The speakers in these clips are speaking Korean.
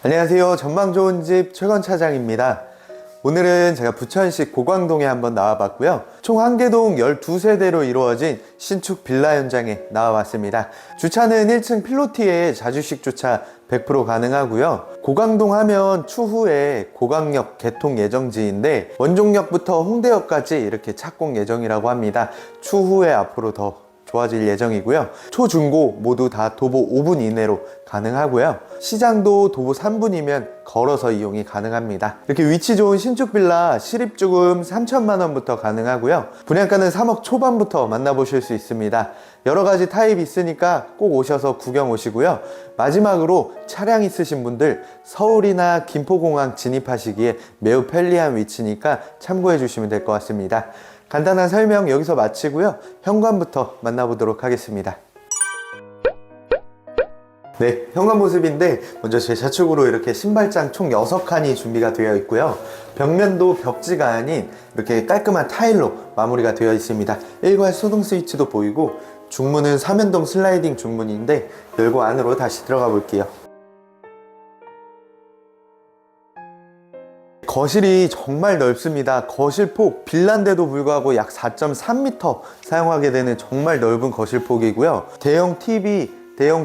안녕하세요. 전망 좋은 집 최건 차장입니다. 오늘은 제가 부천시 고광동에 한번 나와봤고요. 총 한 개동 12세대로 이루어진 신축 빌라 현장에 나와봤습니다. 주차는 1층 필로티에 자주식 주차 100% 가능하고요. 고광동 하면 추후에 고강역 개통 예정지인데 원종역부터 홍대역까지 이렇게 착공 예정이라고 합니다. 추후에 앞으로 더 좋아질 예정이고요. 초, 중, 고 모두 다 도보 5분 이내로 가능하고요. 시장도 도보 3분이면 걸어서 이용이 가능합니다. 이렇게 위치 좋은 신축 빌라 실입주금 3천만 원부터 가능하고요. 분양가는 3억 초반부터 만나보실 수 있습니다. 여러 가지 타입 있으니까 꼭 오셔서 구경 오시고요. 마지막으로 차량 있으신 분들 서울이나 김포공항 진입하시기에 매우 편리한 위치니까 참고해 주시면 될 것 같습니다. 간단한 설명 여기서 마치고요. 현관부터 만나보도록 하겠습니다. 네, 현관 모습인데 먼저 제 좌측으로 이렇게 신발장 총 6칸이 준비가 되어 있고요. 벽면도 벽지가 아닌 이렇게 깔끔한 타일로 마무리가 되어 있습니다. 일괄 소등 스위치도 보이고 중문은 삼연동 슬라이딩 중문인데 열고 안으로 다시 들어가 볼게요. 거실이 정말 넓습니다. 거실 폭 빌라인데도 불구하고 약 4.3m 사용하게 되는 정말 넓은 거실 폭이고요. 대형 TV, 대형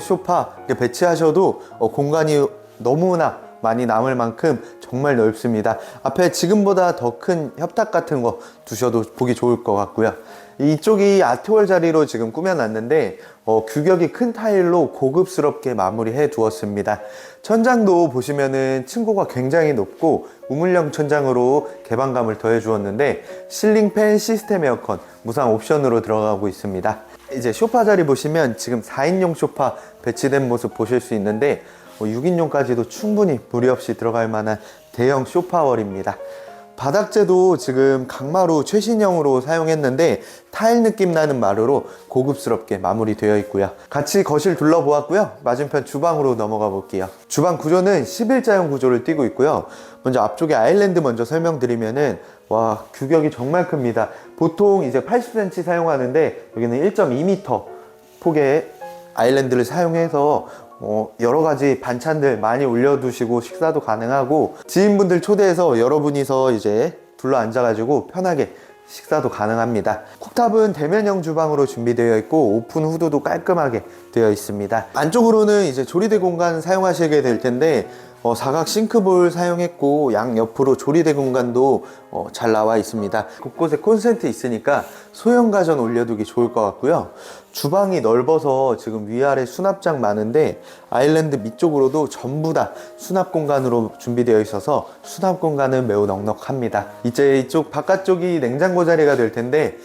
이렇게 배치하셔도 어, 공간이 너무나 많이 남을 만큼 정말 넓습니다. 앞에 지금보다 더 큰 협탁 같은 거 두셔도 보기 좋을 것 같고요. 이쪽이 아트월 자리로 지금 꾸며놨는데 어, 규격이 큰 타일로 고급스럽게 마무리해 두었습니다. 천장도 보시면은 층고가 굉장히 높고 우물형 천장으로 개방감을 더해 주었는데 실링팬 시스템 에어컨 무상 옵션으로 들어가고 있습니다. 이제 소파 자리 보시면 지금 4인용 소파 배치된 모습 보실 수 있는데 6인용까지도 충분히 무리 없이 들어갈 만한 대형 소파월입니다. 바닥재도 지금 강마루 최신형으로 사용했는데 타일 느낌 나는 마루로 고급스럽게 마무리되어 있고요. 같이 거실 둘러보았고요. 맞은편 주방으로 넘어가 볼게요. 주방 구조는 11자형 구조를 띠고 있고요. 먼저 앞쪽에 아일랜드 먼저 설명드리면은 와 규격이 정말 큽니다. 보통 이제 80cm 사용하는데 여기는 1.2m 폭의 아일랜드를 사용해서 어, 여러 가지 반찬들 많이 올려두시고 식사도 가능하고 지인분들 초대해서 여러분이서 이제 둘러 앉아가지고 편하게 식사도 가능합니다. 쿡탑은 대면형 주방으로 준비되어 있고 오픈 후드도 깔끔하게 되어 있습니다. 안쪽으로는 이제 조리대 공간 사용하시게 될 텐데 어, 사각 싱크볼 사용했고 양 옆으로 조리대 공간도 어, 잘 나와 있습니다. 곳곳에 콘센트 있으니까 소형 가전 올려두기 좋을 것 같고요. 주방이 넓어서 지금 위아래 수납장 많은데 아일랜드 밑쪽으로도 전부 다 수납 공간으로 준비되어 있어서 수납 공간은 매우 넉넉합니다. 이제 이쪽 바깥쪽이 냉장고 자리가 될 텐데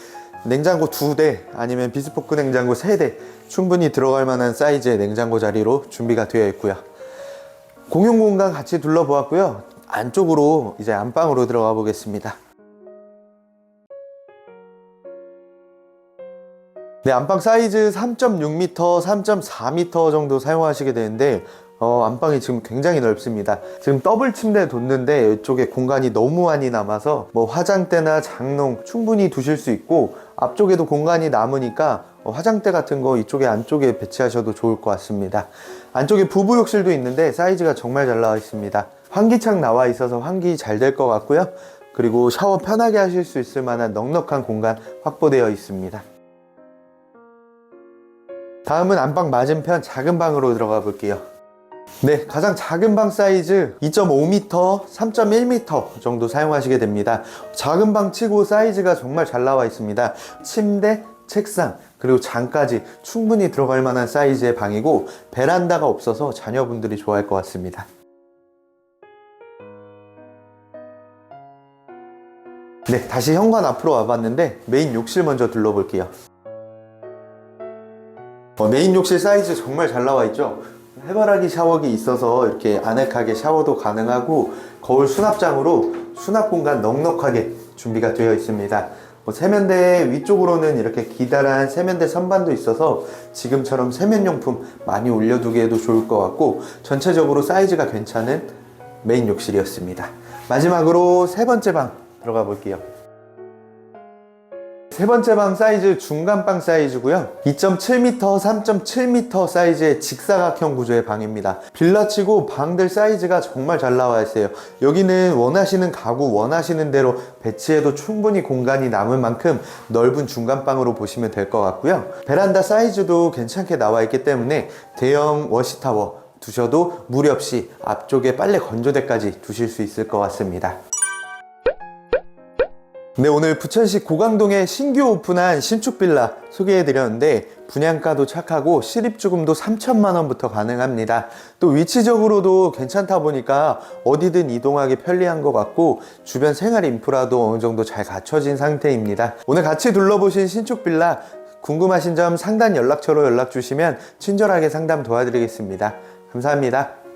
냉장고 두대 아니면 비스포크 냉장고 세대 충분히 들어갈 만한 사이즈의 냉장고 자리로 준비가 되어 있고요. 공용 공간 같이 둘러보았고요. 안쪽으로 이제 안방으로 들어가 보겠습니다. 네, 안방 사이즈 3.6m, 3.4m 정도 사용하시게 되는데 어, 안방이 지금 굉장히 넓습니다. 지금 더블 침대 뒀는데 이쪽에 공간이 너무 많이 남아서 뭐 화장대나 장롱 충분히 두실 수 있고 앞쪽에도 공간이 남으니까 어, 화장대 같은 거 이쪽에 안쪽에 배치하셔도 좋을 것 같습니다. 안쪽에 부부 욕실도 있는데 사이즈가 정말 잘 나와 있습니다. 환기창 나와 있어서 환기 잘 될 것 같고요. 그리고 샤워 편하게 하실 수 있을 만한 넉넉한 공간 확보되어 있습니다. 다음은 안방 맞은편 작은 방으로 들어가 볼게요. 네, 가장 작은 방 사이즈 2.5m, 3.1m 정도 사용하시게 됩니다. 작은 방 치고 사이즈가 정말 잘 나와 있습니다. 침대, 책상, 그리고 장까지 충분히 들어갈 만한 사이즈의 방이고 베란다가 없어서 자녀분들이 좋아할 것 같습니다. 네, 다시 현관 앞으로 와봤는데 메인 욕실 먼저 둘러볼게요. 어, 메인 욕실 사이즈 정말 잘 나와 있죠? 해바라기 샤워기 있어서 이렇게 아늑하게 샤워도 가능하고 거울 수납장으로 수납 공간 넉넉하게 준비가 되어 있습니다. 뭐 세면대 위쪽으로는 이렇게 기다란 세면대 선반도 있어서 지금처럼 세면용품 많이 올려두기에도 좋을 것 같고 전체적으로 사이즈가 괜찮은 메인 욕실이었습니다. 마지막으로 세 번째 방 들어가 볼게요. 세 번째 방 사이즈 중간 방 사이즈고요. 2.7m, 3.7m 사이즈의 직사각형 구조의 방입니다. 빌라치고 방들 사이즈가 정말 잘 나와 있어요. 여기는 원하시는 가구, 원하시는 대로 배치해도 충분히 공간이 남을 만큼 넓은 중간 방으로 보시면 될 것 같고요. 베란다 사이즈도 괜찮게 나와 있기 때문에 대형 워시타워 두셔도 무리 없이 앞쪽에 빨래 건조대까지 두실 수 있을 것 같습니다. 네, 오늘 부천시 고강동에 신규 오픈한 신축 빌라 소개해 드렸는데 분양가도 착하고 실입주금도 3천만 원부터 가능합니다. 또 위치적으로도 괜찮다 보니까 어디든 이동하기 편리한 것 같고 주변 생활 인프라도 어느 정도 잘 갖춰진 상태입니다. 오늘 같이 둘러보신 신축 빌라 궁금하신 점 상단 연락처로 연락 주시면 친절하게 상담 도와드리겠습니다. 감사합니다.